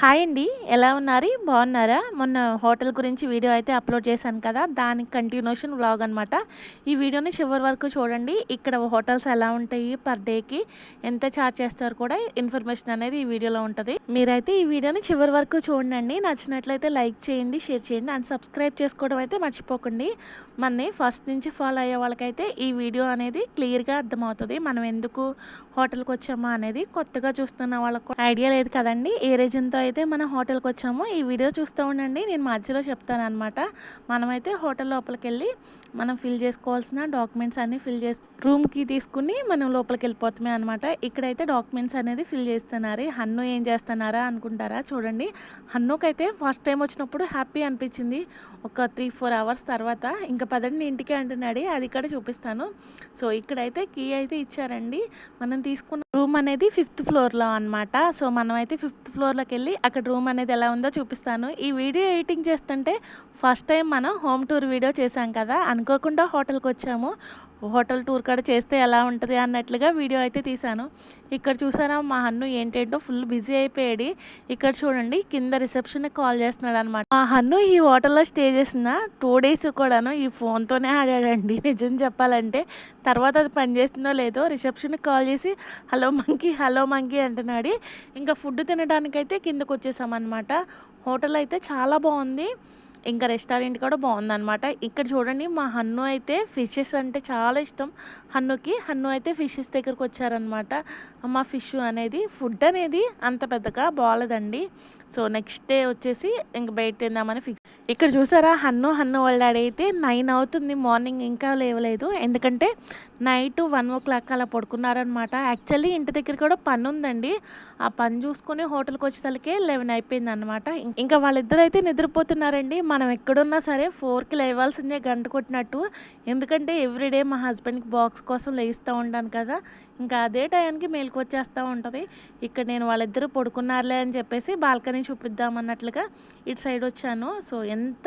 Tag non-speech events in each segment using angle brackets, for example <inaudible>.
Hi అండి. ఎలా ఉన్నారు? బాగున్నారా? మొన్న హోటల్ గురించి వీడియో అయితే అప్లోడ్ చేశాను కదా దానికి కంటిన్యూషన్ వ్లాగ్ అనమాట ఈ వీడియోని చివరి వరకు చూడండి. ఇక్కడ హోటల్స్ ఎలా ఉంటాయి పర్ డేకి ఎంత ఛార్జ్ చేస్తారు కూడా ఇన్ఫర్మేషన్ అనేది ఈ వీడియోలో ఉంటుంది. మీరైతే ఈ వీడియోని చివరి వరకు చూడండి. నచ్చినట్లయితే లైక్ చేయండి షేర్ చేయండి అండ్ సబ్స్క్రైబ్ చేసుకోవడం అయితే మర్చిపోకండి. మనని ఫస్ట్ నుంచి ఫాలో అయ్యే వాళ్ళకైతే ఈ వీడియో అనేది క్లియర్గా అర్థమవుతుంది. మనం ఎందుకు హోటల్కి వచ్చామా అనేది కొత్తగా చూస్తున్న వాళ్ళకు ఐడియా లేదు కదండి. ఏ రీజన్తో అయితే మనం హోటల్కి వచ్చామో ఈ వీడియో చూస్తూ ఉండండి. నేను మధ్యలో చెప్తాను అనమాట మనమైతే హోటల్ లోపలికి వెళ్ళి మనం ఫిల్ చేసుకోవాల్సిన డాక్యుమెంట్స్ అన్నీ ఫిల్ చేసి రూమ్కి తీసుకుని మనం లోపలికి వెళ్ళిపోతామే అనమాట ఇక్కడైతే డాక్యుమెంట్స్ అనేది ఫిల్ చేస్తున్నారు. హన్ను ఏం చేస్తున్నారా అనుకుంటారా చూడండి. హన్నుకైతే ఫస్ట్ టైం వచ్చినప్పుడు హ్యాపీ అనిపించింది. ఒక త్రీ ఫోర్ అవర్స్ తర్వాత. ఇంకా పదండి ఇంటికి అంటున్నాడు. అది ఇక్కడ చూపిస్తాను. సో ఇక్కడైతే కీ అయితే ఇచ్చారండి. మనం తీసుకున్న రూమ్ అనేది ఫిఫ్త్ ఫ్లోర్లో అనమాట సో మనం అయితే ఫిఫ్త్ ఫ్లోర్లోకి వెళ్ళి అక్కడ రూమ్ అనేది ఎలా ఉందో చూపిస్తాను. ఈ వీడియో ఎడిటింగ్ చేస్తుంటే ఫస్ట్ టైం మనం హోమ్ టూర్ వీడియో చేసాం కదా అనుకోకుండా హోటల్కి వచ్చాము హోటల్ టూర్ కాడ చేస్తే ఎలా ఉంటుంది అన్నట్లుగా వీడియో అయితే తీశాను. ఇక్కడ చూసారా మా హన్ను ఏంటేంటో ఫుల్ బిజీ అయిపోయాడు. ఇక్కడ చూడండి కింద రిసెప్షన్కి కాల్ చేస్తున్నాడు అనమాట మా హన్ను ఈ హోటల్లో స్టే చేసిన టూ డేస్ కూడాను ఈ ఫోన్తోనే ఆడాడండి. <laughs> నిజం చెప్పాలంటే తర్వాత అది పనిచేస్తుందో లేదో రిసెప్షన్కి కాల్ చేసి హలో మంకీ హలో మంకీ అంటున్నాడు. ఇంకా ఫుడ్ తినడానికైతే కిందకు వచ్చేసామన్నమాట. హోటల్ అయితే చాలా బాగుంది. ఇంకా రెస్టారెంట్ కూడా బాగుందన్నమాట. ఇక్కడ చూడండి మా హన్ను అయితే ఫిషెస్ అంటే చాలా ఇష్టం. హన్నుకి హన్ను అయితే ఫిషెస్ దగ్గరకు వచ్చారనమాట మా ఫిష్ అనేది ఫుడ్ అనేది అంత పెద్దగా బాగాలేదండి. సో నెక్స్ట్ డే వచ్చేసి ఇంక బయట తిందామని ఫిక్స్ ఇక్కడ చూసారా? హన్ను హన్ను వాళ్ళ డాడీ అయితే నైన్ అవుతుంది. మార్నింగ్ ఇంకా లేవలేదు. ఎందుకంటే నైట్ వన్ ఓ క్లాక్ అలా పడుకున్నారనమాట యాక్చువల్లీ ఇంటి దగ్గర కూడా పని ఉందండి. ఆ పని చూసుకుని హోటల్కి వచ్చేసరికి లెవెన్ అయిపోయింది అనమాట ఇంకా వాళ్ళిద్దరు అయితే నిద్రపోతున్నారండి. మనం ఎక్కడున్నా సరే ఫోర్కి లేవాల్సిందే గంట కొట్టినట్టు. ఎందుకంటే ఎవ్రీడే మా హస్బెండ్కి బాక్స్ కోసం లేస్తూ ఉంటాను కదా. ఇంకా అదే టైంకి మేలుకు వచ్చేస్తూ ఉంటుంది. ఇక్కడ నేను వాళ్ళిద్దరూ పడుకున్నారులే అని చెప్పేసి బాల్కనీ చూపిద్దామన్నట్లుగా ఇటు సైడ్ వచ్చాను. సో ఎంత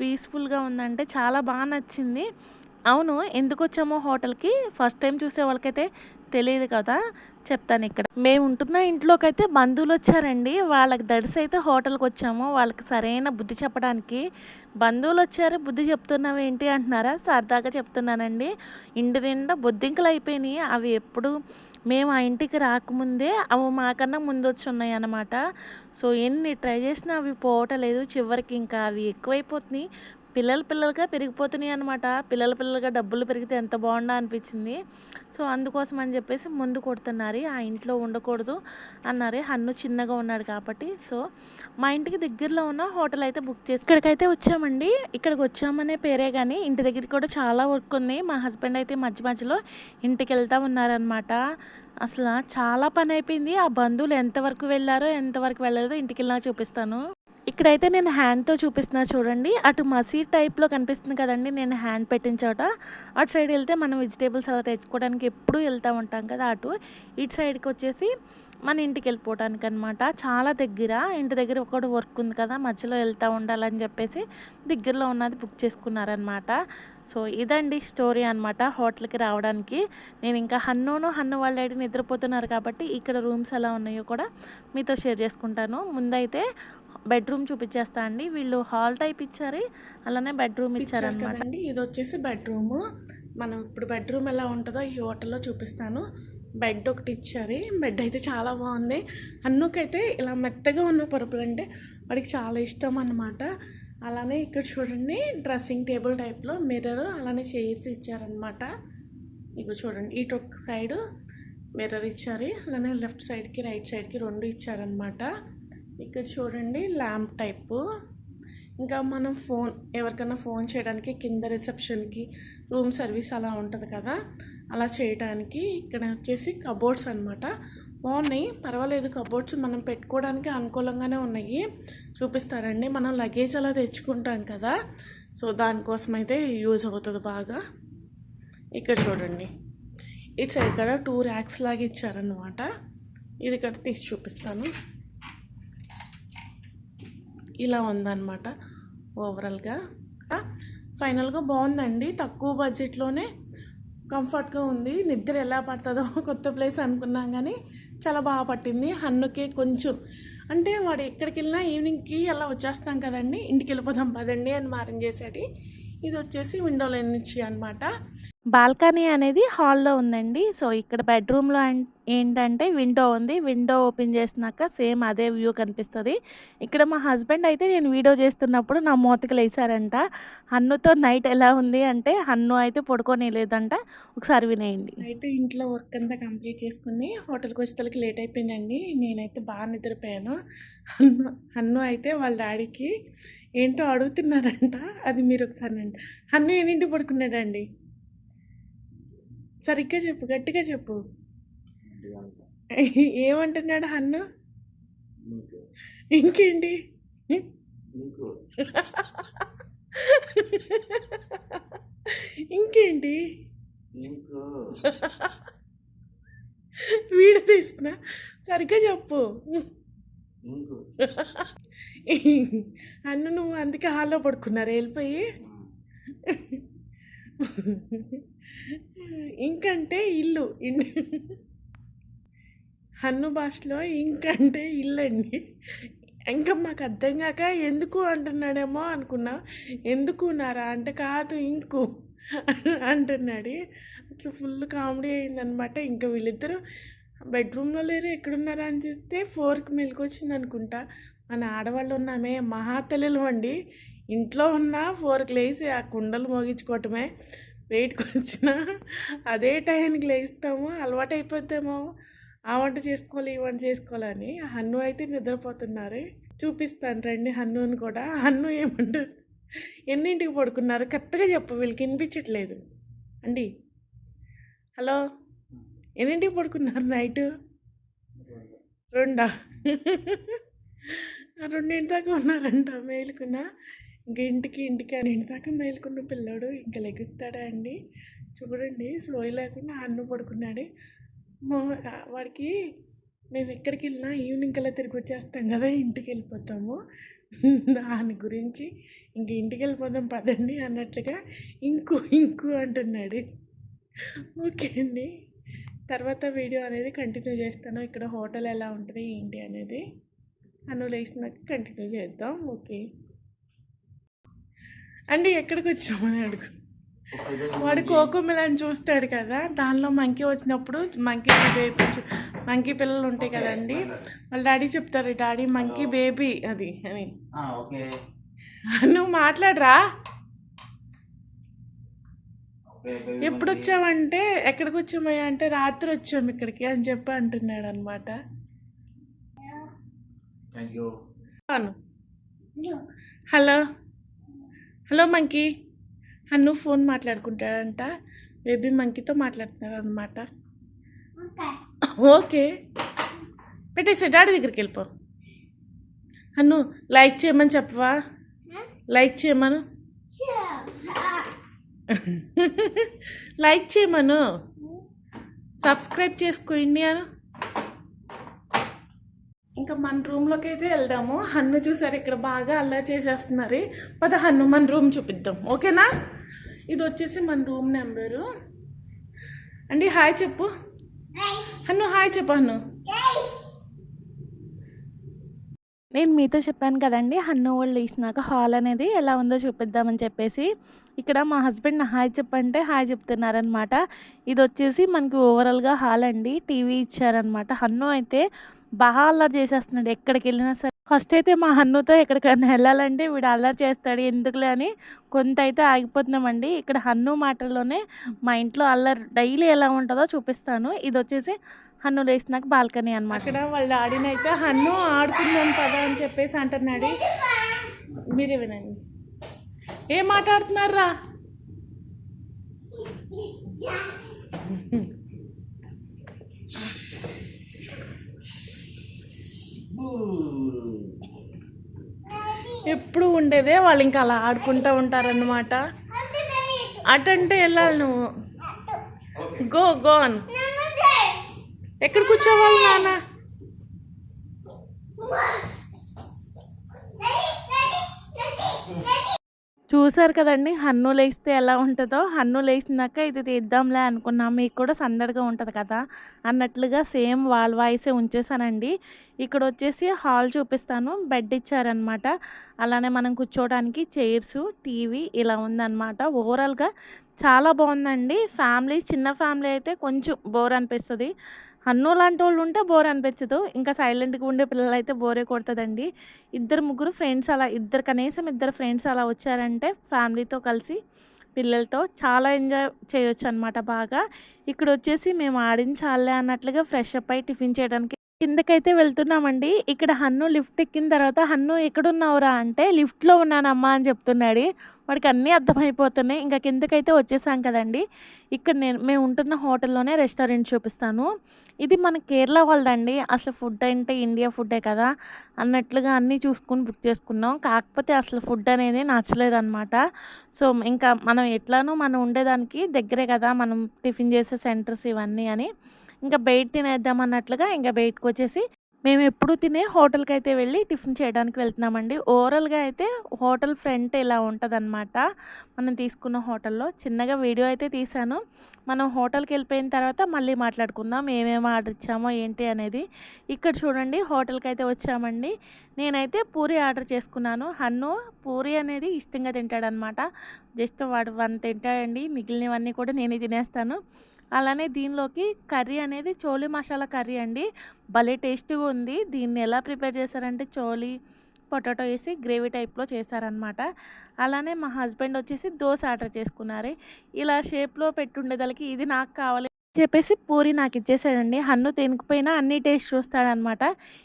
పీస్ఫుల్గా ఉందంటే చాలా బాగా నచ్చింది. అవును ఎందుకు వచ్చామో హోటల్కి? ఫస్ట్ టైం చూసే వాళ్ళకైతే తెలియదు కదా. చెప్తాను ఇక్కడ. మేము ఉంటున్న ఇంట్లోకి అయితే బంధువులు వచ్చారండి వాళ్ళకి దడిసి అయితే హోటల్కి వచ్చాము వాళ్ళకి సరైన బుద్ధి చెప్పడానికి. బంధువులు వచ్చారు బుద్ధి చెప్తున్నావు ఏంటి అంటున్నారా? సరదాగా చెప్తున్నానండి. ఇంటి నిండా బొద్దింకలు అయిపోయినాయి అవి ఎప్పుడు మేము ఆ ఇంటికి రాకముందే అవి మాకన్నా ముందు వచ్చి ఉన్నాయి అన్నమాట సో ఎన్ని ట్రై చేసినా అవి పోవటలేదు చివరికి ఇంకా అవి ఎక్కువైపోతున్నాయి. పిల్లలు పిల్లలుగా పెరిగిపోతున్నాయి అనమాట పిల్లల పిల్లలుగా డబ్బులు పెరిగితే ఎంత బాగుండా అనిపించింది. సో అందుకోసం అని చెప్పేసి ముందు కొడుతున్నారు. ఆ ఇంట్లో ఉండకూడదు అన్నారు. హన్ను చిన్నగా ఉన్నాడు కాబట్టి. సో మా ఇంటికి దగ్గరలో ఉన్న హోటల్ అయితే బుక్ చేసి ఇక్కడికైతే వచ్చామండి. ఇక్కడికి వచ్చామనే పేరే కానీ ఇంటి దగ్గర కూడా చాలా వర్క్ ఉంది. మా హస్బెండ్ అయితే మధ్య మధ్యలో ఇంటికి వెళ్తూ ఉన్నారనమాట అసలు చాలా పని అయిపోయింది. ఆ బంధువులు ఎంతవరకు వెళ్ళారో ఎంతవరకు వెళ్ళలేదో ఇంటికి వెళ్ళినా చూపిస్తాను. ఇక్కడైతే నేను హ్యాండ్తో చూపిస్తున్నా చూడండి. అటు మసీద్ టైప్లో కనిపిస్తుంది కదండి నేను హ్యాండ్ పెట్టిన చోట. అటు సైడ్ వెళ్తే మనం వెజిటేబుల్స్ అలా తెచ్చుకోవడానికి ఎప్పుడూ వెళ్తూ ఉంటాం కదా అటు. ఇటు సైడ్కి వచ్చేసి మన ఇంటికి వెళ్ళిపోవడానికి అనమాట చాలా దగ్గర ఇంటి దగ్గర ఒకటి వర్క్ ఉంది కదా మధ్యలో వెళ్తూ ఉండాలని చెప్పేసి దగ్గరలో ఉన్నది బుక్ చేసుకున్నారనమాట సో ఇదండి స్టోరీ అనమాట హోటల్కి రావడానికి. నేను ఇంకా హన్నును హన్ను వాళ్ళ డాడీ నిద్రపోతున్నారు కాబట్టి ఇక్కడ రూమ్స్ ఎలా ఉన్నాయో కూడా మీతో షేర్ చేసుకుంటాను. ముందైతే బెడ్రూమ్ చూపించేస్తా అండి. వీళ్ళు హాల్ టైప్ ఇచ్చారు. అలానే బెడ్రూమ్ ఇచ్చారనమాట అండి ఇది వచ్చేసి బెడ్రూమ్. మనం ఇప్పుడు బెడ్రూమ్ ఎలా ఉంటుందో ఈ హోటల్లో చూపిస్తాను. బెడ్ ఒకటి ఇచ్చారు. బెడ్ అయితే చాలా బాగుంది. అన్నుకైతే ఇలా మెత్తగా ఉన్న పరుపులు అంటే వాడికి చాలా ఇష్టం అన్నమాట. అలానే ఇక్కడ చూడండి డ్రెస్సింగ్ టేబుల్ టైప్లో మిర్రర్ అలానే చైర్స్ ఇచ్చారనమాట ఇక చూడండి ఇటు ఒక సైడ్ మిర్రర్ ఇచ్చారు. అలానే లెఫ్ట్ సైడ్కి రైట్ సైడ్కి రెండు ఇచ్చారనమాట ఇక్కడ చూడండి ల్యాంప్ టైపు. ఇంకా మనం ఫోన్ ఎవరికైనా ఫోన్ చేయడానికి కింద రిసెప్షన్కి రూమ్ సర్వీస్ అలా ఉంటుంది కదా అలా చేయడానికి ఇక్కడ వచ్చేసి కబోర్డ్స్ అనమాట బాగున్నాయి పర్వాలేదు కబోర్డ్స్ మనం పెట్టుకోవడానికి అనుకూలంగానే ఉన్నాయి. చూపిస్తారండి మనం లగేజ్ అలా తెచ్చుకుంటాం కదా సో దానికోసం అయితే యూజ్ అవుతుంది బాగా. ఇక్కడ చూడండి ఇటు సైడ్ ఇక్కడ టూ ర్యాక్స్ లాగా ఇచ్చారనమాట ఇది ఇక్కడ తీసి చూపిస్తాను. ఇలా ఉందన్నమాట ఓవరాల్గా. ఫైనల్గా బాగుందండి తక్కువ బడ్జెట్లోనే కంఫర్ట్గా ఉంది. నిద్ర ఎలా పడుతుందో <laughs> కొత్త ప్లేస్ అనుకున్నాం కానీ చాలా బాగా పట్టింది. హన్నుకే కొంచెం అంటే వాడు ఎక్కడికి వెళ్ళినా ఈవినింగ్కి అలా వచ్చేస్తాం కదండి. ఇంటికి వెళ్ళిపోదాం పదండి అని మారం చేసేటి ఇది వచ్చేసి విండోలో నుంచి అనమాట బాల్కనీ అనేది హాల్లో ఉందండి. సో ఇక్కడ బెడ్రూమ్లో ఏంటంటే విండో ఉంది. విండో ఓపెన్ చేసినాక సేమ్ అదే వ్యూ కనిపిస్తుంది. ఇక్కడ మా హస్బెండ్ అయితే నేను వీడియో చేస్తున్నప్పుడు నా మూతకి లేచారంట. హన్నుతో నైట్ ఎలా ఉంది అంటే హన్ను అయితే పడుకోనే లేదంట ఒకసారి వినేయండి. నైట్ ఇంట్లో వర్క్ అంతా కంప్లీట్ చేసుకుని హోటల్కి వచ్చేసరికి లేట్ అయిపోయిందండి. నేనైతే బాగా నిద్రపోయాను. అన్ను అన్ను అయితే వాళ్ళ డాడీకి ఏంటో అడుగుతున్నారంట. అది మీరు ఒకసారి అండి అన్ను ఎన్నింటి పడుకున్నాడండి? సరిగ్గా చెప్పు గట్టిగా చెప్పు. ఏమంటున్నాడు హన్ను? ఇంకేంటి? ఇంకేంటి? వీడియో తీస్తున్నా. సరిగ్గా చెప్పు. <laughs> అన్ను నువ్వు అందుకే హాల్లో పడుకున్నారు? వెళ్ళిపోయి? <laughs> ఇంకంటే ఇల్లు. <laughs> హన్ను భాషలో ఇంకంటే ఇల్లు అండి ఇంకా మాకు అర్థం కాక ఎందుకు అంటున్నాడేమో అనుకున్నా. ఎందుకు నారా? అంటే కాదు ఇంకు అంటున్నాడు. అసలు ఫుల్ కామెడీ అయిందనమాట. ఇంకా వీళ్ళిద్దరూ బెడ్రూమ్లో లేరు ఎక్కడున్నారా అని చూస్తే ఫోర్కి మెలకు వచ్చింది అనుకుంటా. మన ఆడవాళ్ళు ఉన్నామే మహాతల్లులు అండి. ఇంట్లో ఉన్న ఫోర్కి లేచి ఆ కుండలు మోగించుకోవటమే. వెయిట్కి వచ్చిన అదే టైంకి లేస్తాము అలవాటు అయిపోద్దేమో ఆ వంట చేసుకోవాలి ఈ వంట చేసుకోవాలని హన్ను అయితే నిద్రపోతున్నారు. చూపిస్తాను రండి హన్నుని కూడా. హన్ను ఏమంటారు ఎన్నింటికి పడుకున్నారు? కరెక్ట్గా చెప్పు వీళ్ళకి వినిపించట్లేదు. అండి. హలో? ఎన్నింటికి పడుకున్నారు నైట్? రెండా? రెండింటి దాకా ఉన్నారంట మేలుకున్న. ఇంక ఇంటికి ఇంటికి అన్నింటి దాకా మేలుకున్న పిల్లోడు ఇంకా లెగిస్తాడా అండి? చూడండి స్లో లేకుండా అన్ను పడుకున్నాడు. వాడికి మేము ఎక్కడికి వెళ్ళినా ఈవినింగ్ కల్లా తిరిగి వచ్చేస్తాం కదా ఇంటికి వెళ్ళిపోతాము. దాని గురించి ఇంక ఇంటికి వెళ్ళిపోదాం పదండి అన్నట్లుగా ఇంకు ఇంకు అంటున్నాడు. ఓకే అండి. తర్వాత వీడియో అనేది కంటిన్యూ చేస్తాను. ఇక్కడ హోటల్ ఎలా ఉంటుంది ఏంటి అనేది. అను లేచినాక కంటిన్యూ చేద్దాం. ఓకే. అండి ఎక్కడికి వచ్చామని అడుగు. వాడు కోకో మిలన్ చూస్తాడు కదా దానిలో మంకీ వచ్చినప్పుడు మంకీ బేబీ మంకీ పిల్లలు ఉంటాయి కదండి. వాళ్ళ డాడీ చెప్తారు డాడీ మంకీ బేబీ అది అని. ఓకే. నువ్వు మాట్లాడరా. ఎప్పుడు. వచ్చావంటే ఎక్కడికి వచ్చామయ్యా అంటే రాత్రి వచ్చాము ఇక్కడికి అని చెప్పి అంటున్నాడు అనమాట. Anu hello. Hello monkey. Annu phone మాట్లాడుకుంటాడంట. Baby మంకీతో మాట్లాడుతున్నాడు అనమాట ఓకే. పెట్టేసి డాడీ దగ్గరికి వెళ్ళిపో. అన్ను లైక్ చేయమని చెప్పవా? లైక్ చేయమను? <laughs> లైక్ చేయమను. సబ్స్క్రైబ్ చేసుకోండి అను ఇంకా మన రూమ్లోకి అయితే వెళ్దాము. హన్ను చూసారు ఇక్కడ బాగా అల్లరి చేసేస్తున్నారు. పద హన్ను మన రూమ్ చూపిద్దాం. ఓకేనా? ఇది వచ్చేసి మన రూమ్ నెంబరు అండి హాయ్ చెప్పు. హన్ను హాయ్ చెప్పు హన్ను. నేను మీతో చెప్పాను కదండి హన్ను వాళ్ళు లేచినాక హాల్ అనేది ఎలా ఉందో చూపిద్దామని చెప్పేసి. ఇక్కడ మా హస్బెండ్ హాయ్ చెప్పంటే హాయ్ చెప్తున్నారనమాట ఇది వచ్చేసి మనకి ఓవరాల్గా హాల్ అండి టీవీ ఇచ్చారనమాట హన్ను అయితే బాగా అల్లరి చేసేస్తున్నాడు ఎక్కడికి వెళ్ళినా సరే. ఫస్ట్ అయితే మా హన్నుతో ఎక్కడికైనా వెళ్ళాలంటే వీడు అల్లరి చేస్తాడు ఎందుకులే అని కొంత అయితే ఆగిపోతున్నామండి. ఇక్కడ హన్ను మాటల్లోనే మా ఇంట్లో అల్లరి డైలీ ఎలా ఉంటుందో చూపిస్తాను. ఇది వచ్చేసి హన్ను లేచినాక బాల్కనీ అనమాట అక్కడ వాళ్ళ ఆడినైతే హన్ను ఆడుకుందాం పదా అని చెప్పేసి అంటున్నాడు మీరే వినండి. ఏం మాట్లాడుతున్నారా ఎప్పుడు ఉండేదే వాళ్ళు ఇంకా అలా ఆడుకుంటూ ఉంటారన్నమాట. అటంటే వెళ్ళాలి నువ్వు. గో గో అని. ఎక్కడ కూర్చోవాలి నాన్న చూసారు కదండి హన్ను లేస్తే ఎలా ఉంటుందో హన్ను లేసినాక ఇది తీద్దాంలే అనుకున్నాం మీకు కూడా సందడిగా ఉంటుంది కదా! అన్నట్లుగా సేమ్ వాల్ వాయిసే ఉంచేసానండి. ఇక్కడ వచ్చేసి హాల్ చూపిస్తాను. బెడ్ ఇచ్చారనమాట. అలానే మనం కూర్చోవడానికి చైర్స్ టీవీ ఇలా ఉందన్నమాట ఓవరాల్‌గా చాలా బాగుందండి ఫ్యామిలీ చిన్న ఫ్యామిలీ అయితే కొంచెం బోర్ అనిపిస్తుంది అన్నో లాంటి వాళ్ళు ఉంటే బోర్ అనిపించదు. ఇంకా సైలెంట్‌గా ఉండే పిల్లలైతే బోరే కొడతదండి. ఇద్దరు, ముగ్గురు ఫ్రెండ్స్ అలా ఇద్దరు కనీసం ఇద్దరు ఫ్రెండ్స్ అలా వచ్చారంటే ఫ్యామిలీతో కలిసి పిల్లలతో చాలా ఎంజాయ్ చేయొచ్చనమాట బాగా. ఇక్కడ వచ్చేసి మేము ఆడించాలే అన్నట్లుగా ఫ్రెష్ అప్ అయ్యి టిఫిన్ చేయడానికి కిందకైతే వెళ్తున్నామండి. ఇక్కడ హన్ను లిఫ్ట్ ఎక్కిన తర్వాత "హన్ను ఎక్కడున్నావురా" అంటే "లిఫ్ట్‌లో ఉన్నానమ్మా" అని చెప్తున్నాడు. వాడికి అన్నీ అర్థమైపోతున్నాయి. ఇంకా కిందకైతే వచ్చేసాం కదండీ! ఇక్కడ నేను మేము ఉంటున్న హోటల్‌లోనే రెస్టారెంట్ చూపిస్తాను. ఇది మన కేరళ వాళ్ళదండి. అసలు ఫుడ్ అంటే ఇండియా ఫుడ్డే కదా! అన్నట్లుగా అన్నీ చూసుకొని బుక్ చేసుకున్నాం. కాకపోతే అసలు ఫుడ్ అనేది నచ్చలేదన్నమాట సో, ఇంకా మనం ఎట్లానో మనం ఉండేదానికి దగ్గరే కదా! మనం టిఫిన్ చేసే సెంటర్స్ ఇవన్నీ అని ఇంకా బయట తినేద్దాం అన్నట్లుగా ఇంకా బయటకు వచ్చేసి మేము ఎప్పుడు తినే హోటల్కి అయితే వెళ్ళి టిఫిన్ చేయడానికి వెళ్తున్నామండి. ఓవరాల్‌గా అయితే హోటల్ ఫ్రంట్ ఇలా ఉంటుందన్నమాట మనం తీసుకున్న హోటల్‌లో. చిన్నగా వీడియో అయితే తీశాను. మనం హోటల్కి వెళ్ళిపోయిన తర్వాత మళ్ళీ మాట్లాడుకుందాం. ఏమేమి ఆర్డర్ ఇచ్చామో ఏంటి అనేది. ఇక్కడ చూడండి హోటల్కి అయితే వచ్చామండి. నేనైతే పూరి ఆర్డర్ చేసుకున్నాను. హన్ను పూరి అనేది ఇష్టంగా తింటాడనమాట. జస్ట్ వాడు వన్ తింటాడండి. మిగిలినవన్నీ కూడా నేనే తినేస్తాను. అలానే దీనిలోకి కర్రీ అనేది చోలీ మసాలా కర్రీ అండి. భలే టేస్టీగా ఉంది. దీన్ని ఎలా ప్రిపేర్ చేశారంటే చోలీ, పొటాటో వేసి గ్రేవీ టైప్‌లో చేశారనమాట. అలానే మా హస్బెండ్ వచ్చేసి దోశ ఆర్డర్ చేసుకున్నారు. ఇలా షేప్‌లో పెట్టుండేదలకి ఇది నాకు కావాలి అని చెప్పేసి పూరి నాకు ఇచ్చేసాడండి హన్ను తినకపోయినా అన్ని టేస్ట్ చూస్తాడనమాట.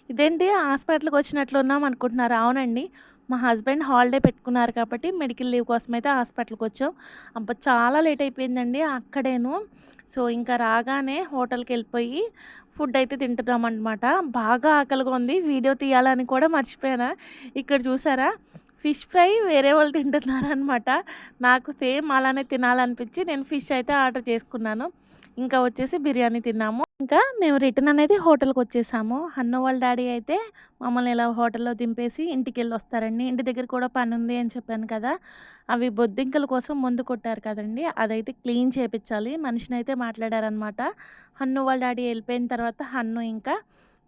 ఇదేంటి హాస్పిటల్‌కి వచ్చినట్లు ఉన్నాం అనుకుంటున్నారు అవునండి. మా హస్బెండ్ హాలిడే పెట్టుకున్నారు కాబట్టి మెడికల్ లీవ్ కోసమైతే హాస్పిటల్‌కొచ్చాం. అబ్బా! చాలా లేట్ అయిపోయిందండి అక్కడేను. సో, ఇంకా రాగానే హోటల్కి వెళ్ళిపోయి ఫుడ్ అయితే తింటున్నామనమాట. బాగా ఆకలిగా ఉంది. వీడియో తీయాలని కూడా మర్చిపోయాను. ఇక్కడ చూసారా? ఫిష్ ఫ్రై వేరే వాళ్ళు తింటున్నారనమాట. నాకు సేమ్ అలానే తినాలనిపించి నేను ఫిష్ అయితే ఆర్డర్ చేసుకున్నాను. ఇంకా వచ్చేసి బిర్యానీ తిన్నాము. ఇంకా మేము రిటర్న్ అనేది హోటల్కి వచ్చేసాము అన్న వాళ్ళ డాడీ అయితే మమ్మల్ని ఇలా హోటల్‌లో దింపేసి ఇంటికి వెళ్ళి వస్తారండి ఇంటి దగ్గర కూడా పని ఉంది అని చెప్పాను కదా! అవి బొద్దింకల కోసం ముందు కొట్టారు కదండి అదైతే క్లీన్ చేపిచ్చాలి. మనిషినైతే మాట్లాడారనమాట. హన్ను వాళ్ళ డాడీ వెళ్ళిపోయిన తర్వాత హన్ను ఇంకా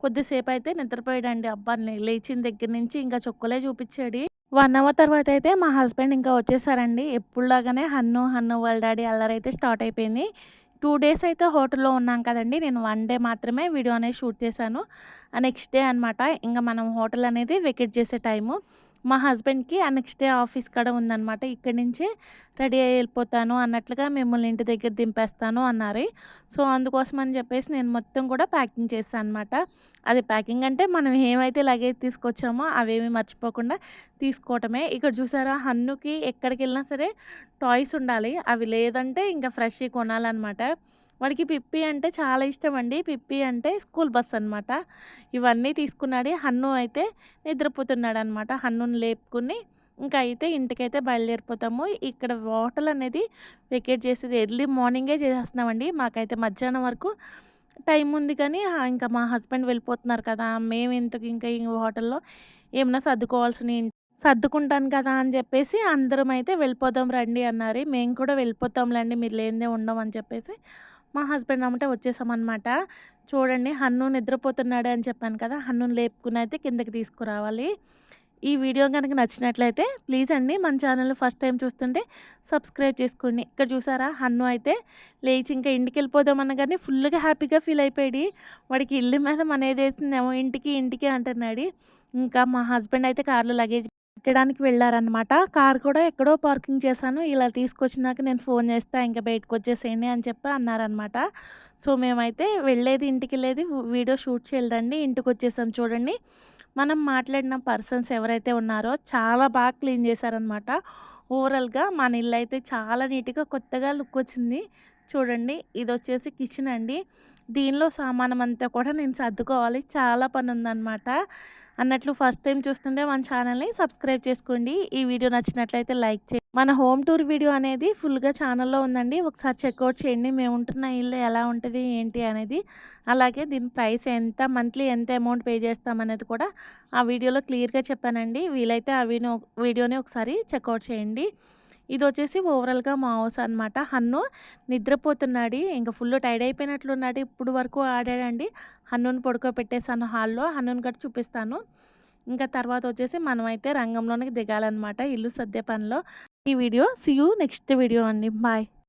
కొద్దిసేపు అయితే నిద్రపోయాడండి. అబ్బా! లేచిన దగ్గర నుంచి ఇంకా చుక్కలే చూపించాడు వన్ అవర్ తర్వాత అయితే మా హస్బెండ్ ఇంకా వచ్చేసారండి. ఎప్పుడులాగానే హన్ను, హన్ను వాళ్ళ డాడీ అల్లరైతే స్టార్ట్ అయిపోయింది. టూ డేస్ అయితే హోటల్‌లో ఉన్నాం కదండీ! నేను వన్ డే మాత్రమే వీడియో అనేది షూట్ చేశాను. నెక్స్ట్ డే అనమాట ఇంకా మనం హోటల్ అనేది వెకెట్ చేసే టైము. మా హస్బెండ్‌కి ఆ నెక్స్ట్ డే ఆఫీస్ కూడా ఉందనమాట. ఇక్కడి నుంచి రెడీ అయ్యి వెళ్ళిపోతాను అన్నట్లుగా మిమ్మల్ని ఇంటి దగ్గర దింపేస్తాను అన్నారు. సో, అందుకోసం అని చెప్పేసి నేను మొత్తం కూడా ప్యాకింగ్ చేశాను అనమాట. అది ప్యాకింగ్ అంటే మనం ఏమైతే లగేజ్ తీసుకొచ్చామో అవేమి మర్చిపోకుండా తీసుకోవటమే. ఇక్కడ చూసారా? హన్నుకి ఎక్కడికెళ్ళినా సరే టాయ్స్ ఉండాలి. అవి లేదంటే ఇంకా ఫ్రెష్ కొనాలన్నమాట వాడికి పిప్పి అంటే చాలా ఇష్టం అండి పిప్పి అంటే స్కూల్ బస్ అనమాట. ఇవన్నీ తీసుకున్నాడు. హన్ను అయితే నిద్రపోతున్నాడనమాట. హన్నుని లేపుకుని ఇంకా అయితే ఇంటికైతే బయలుదేరిపోతాము. ఇక్కడ హోటల్ అనేది వెకేట్ చేసేది ఎర్లీ మార్నింగే చేసేస్తున్నామండి. మాకైతే మధ్యాహ్నం వరకు టైం ఉంది కానీ ఇంకా మా హస్బెండ్ వెళ్ళిపోతున్నారు కదా! మేము ఎందుకు ఇంకా ఈ హోటల్‌లో ఏమైనా సర్దుకోవాల్సినవి సర్దుకుంటాను కదా! అని చెప్పేసి అందరం అయితే వెళ్ళిపోదాం రండి అన్నారు. మేము కూడా వెళ్ళిపోతాంలేండి మీరు లేనిదే ఉండం అని చెప్పేసి మా హస్బెండ్ అమ్మటే వచ్చేసామనమాట. చూడండి హన్ను నిద్రపోతున్నాడు అని చెప్పాను కదా! హన్నుని లేపుకుని అయితే కిందకి తీసుకురావాలి. ఈ వీడియో కనుక నచ్చినట్లయితే ప్లీజ్ అండి మన ఛానల్ ఫస్ట్ టైం చూస్తుంటే సబ్స్క్రైబ్ చేసుకోండి. ఇక్కడ చూసారా? హన్ను అయితే లేచి ఇంకా ఇంటికి వెళ్ళిపోదామన్న కానీ ఫుల్‌గా హ్యాపీగా ఫీల్ అయిపోయాడు. వాడికి ఇల్లు మీద మన ఏదేసిందేమో ఇంటికి, ఇంటికి అంటున్నాడు. ఇంకా మా హస్బెండ్ అయితే కార్‌లో లగేజ్ పెట్టడానికి వెళ్ళారనమాట. కార్ కూడా ఎక్కడో పార్కింగ్ చేశాను. ఇలా తీసుకొచ్చినాక నేను ఫోన్ చేస్తా బయటికి వచ్చేసేయండి అని చెప్పి అన్నారనమాట. సో, మేమైతే వెళ్ళేది ఇంటికి వెళ్ళేది వీడియో షూట్ చేయలేదండి. ఇంటికొచ్చేసాం చూడండి. మనం మాట్లాడిన పర్సన్స్ ఎవరైతే ఉన్నారో చాలా బాగా క్లీన్ చేశారనమాట. ఓవరాల్‌గా మన ఇల్లు అయితే చాలా నీట్‌గా కొత్తగా లుక్ వచ్చింది. చూడండి ఇది వచ్చేసి కిచెన్ అండి. దీనిలో సామానం అంతా కూడా నేను సర్దుకోవాలి. చాలా పని ఉందన్నమాట అన్నట్లు ఫస్ట్ టైం చూస్తుంటే మన ఛానల్‌ని సబ్స్క్రైబ్ చేసుకోండి. ఈ వీడియో నచ్చినట్లయితే లైక్ చేయండి. మన హోమ్ టూర్ వీడియో అనేది ఫుల్‌గా ఛానల్‌లో ఉందండి. ఒకసారి చెక్అవుట్ చేయండి. మేము ఉంటున్న ఇల్లు ఎలా ఉంటుంది ఏంటి అనేది. అలాగే దీని ప్రైస్ ఎంత మంత్లీ ఎంత అమౌంట్ పే చేస్తామనేది కూడా ఆ వీడియోలో క్లియర్‌గా చెప్పానండి. వీలైతే ఆ వీడియోని ఒకసారి చెక్అవుట్ చేయండి. ఇది వచ్చేసి ఓవరాల్గా మా హౌస్ అనమాట హన్ను నిద్రపోతున్నాడు ఇంకా ఫుల్ టైడ్ అయిపోయినట్లున్నాడు ఇప్పుడు వరకు ఆడాడండి హన్నుని పడుకోబెట్టేసాను హాల్లో. హన్నుని కూడా చూపిస్తాను. ఇంకా తర్వాత వచ్చేసి మనం అయితే రంగంలోనికి దిగాలన్నమాట. ఇల్లు సర్దే పనిలో. ఈ video. See you you next video అండి. బాయ్